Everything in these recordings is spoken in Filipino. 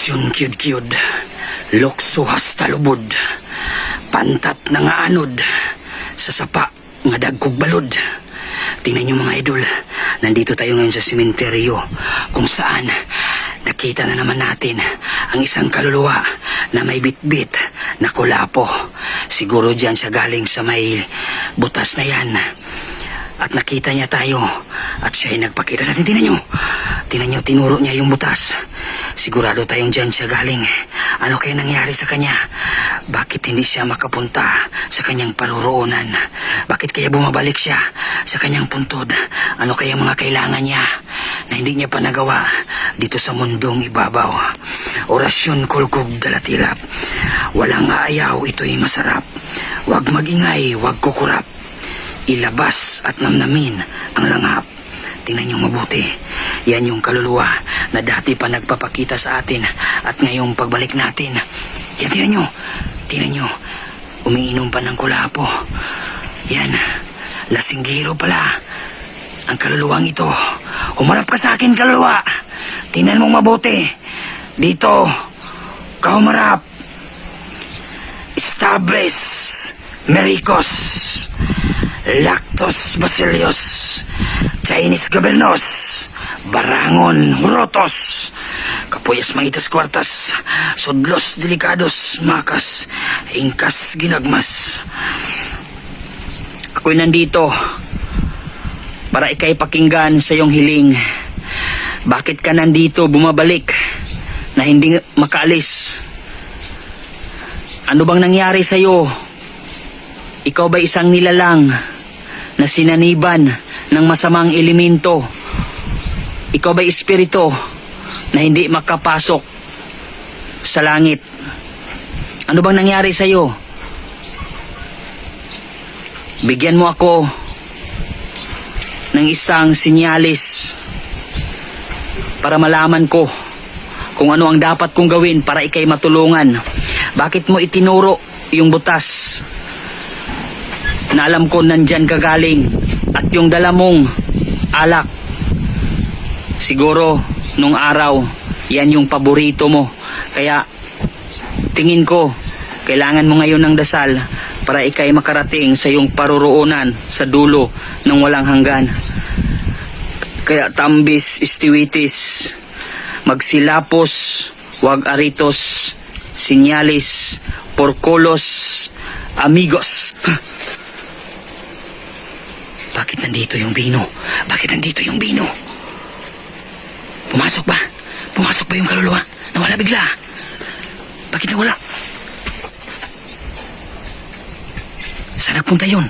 Orasyon kyud-kyud, lokso hasta lubod, pantat na nga anod, sa sapa nga dagkog balod. Tingnan niyo mga idol, nandito tayo ngayon sa simenteryo kung saan nakita na naman natin ang isang kaluluwa na may bitbit na kulapo. Siguro dyan siya galing sa may butas na yan. At nakita niya tayo at siya ay nagpakita sa atin. Tingnan niyo, tingnan niyo, tinuro niya yung butas. Sigurado tayong dyan siya galing. Ano kaya nangyari sa kanya? Bakit hindi siya makapunta sa kanyang paruroonan? Bakit kaya bumabalik siya sa kanyang puntod? Ano kaya mga kailangan niya na hindi niya pa nagawa dito sa mundong ibabaw? Orasyon kulkog dalatilap. Walang aayaw, ito'y masarap. Huwag magingay, huwag kukurap. Ilabas at namnamin ang langhap. Tingnan niyo mabuti. Yan yung kaluluwa na dati pa nagpapakita sa atin at ngayong pagbalik natin. Yan, tingnan niyo. Tingnan niyo. Umiinom pa ng kulapo. Yan. Lasinggiro pala. Ang kaluluwang ito. Humarap ka sa akin, kaluluwa. Tingnan mong mabuti. Dito. Ka humarap. Establis. Mericos. Lactos Bacillus, Chinese Gobernos, Barangon Hurotos, Kapuyas Mangitas Kwartas, Sudlos Delikados Makas, Ingkas Ginagmas. Ako'y nandito para ikay pakinggan sa iyong hiling. Bakit ka nandito bumabalik na hindi makaalis? Ano bang nangyari sa iyo? Ikaw ba isang nilalang na sinaniban ng masamang elemento? Ikaw ba espiritu na hindi makapasok sa langit? Ano bang nangyari sa iyo? Bigyan mo ako ng isang sinyalis para malaman ko kung ano ang dapat kong gawin para ikay matulungan. Bakit mo itinuro yung butas na alam ko nandyan ka galing at yung dala mong alak siguro nung araw yan yung paborito mo kaya tingin ko kailangan mo ngayon ng dasal para ikay makarating sa iyong paruroonan sa dulo ng walang hanggan kaya tambis istiwitis magsilapos wag aritos sinyalis porkolos amigos Bakit nandito yung bino? Bakit nandito yung bino? Pumasok ba? Pumasok ba yung kaluluwa? Nawala bigla. Bakit nawala? Saan nagpunta yun?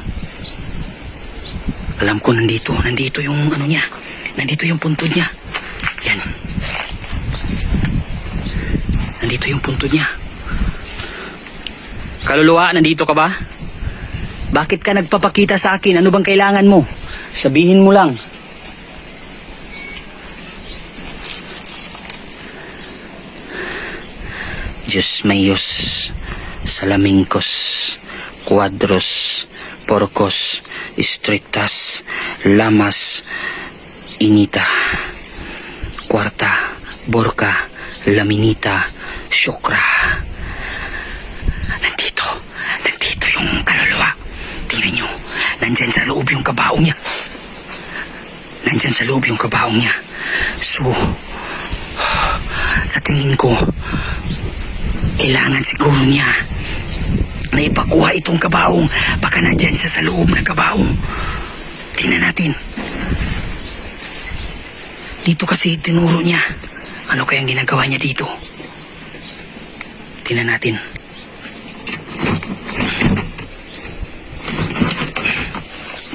Alam ko nandito. Nandito yung ano niya. Nandito yung puntod niya. Yan. Nandito yung puntod niya. Kaluluwa, nandito ka ba? Bakit ka nagpapakita sa akin? Ano bang kailangan mo? Sabihin mo lang. Diyos mayos, salamingkos, cuadros, porcos, strictas, lamas, inita, kwarta, borka, laminita, syokra. Nandito, nandito yung kaluluwa. Tingnan nyo, nandyan sa loob yung kabaong niya. Nandyan sa loob yung kabaong niya. So, sa tingin ko, kailangan siguro niya na ipakuha itong kabaong. Baka nandyan siya sa loob ng kabaong. Tingnan natin. Dito kasi tinuro niya. Ano kayang ginagawa niya dito? Tingnan natin.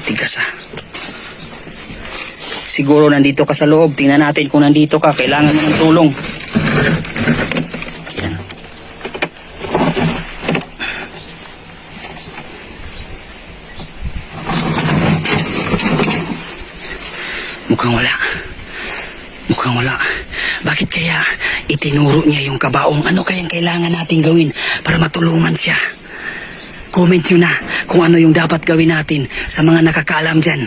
Tigas ah. Siguro nandito ka sa loob. Tingnan natin kung nandito ka. Kailangan mo ng tulong. Mukhang wala. Mukhang wala. Bakit kaya itinuro niya yung kabaong? Ano kayang kailangan natin gawin para matulungan siya? Comment nyo na kung ano yung dapat gawin natin sa mga nakakaalam dyan.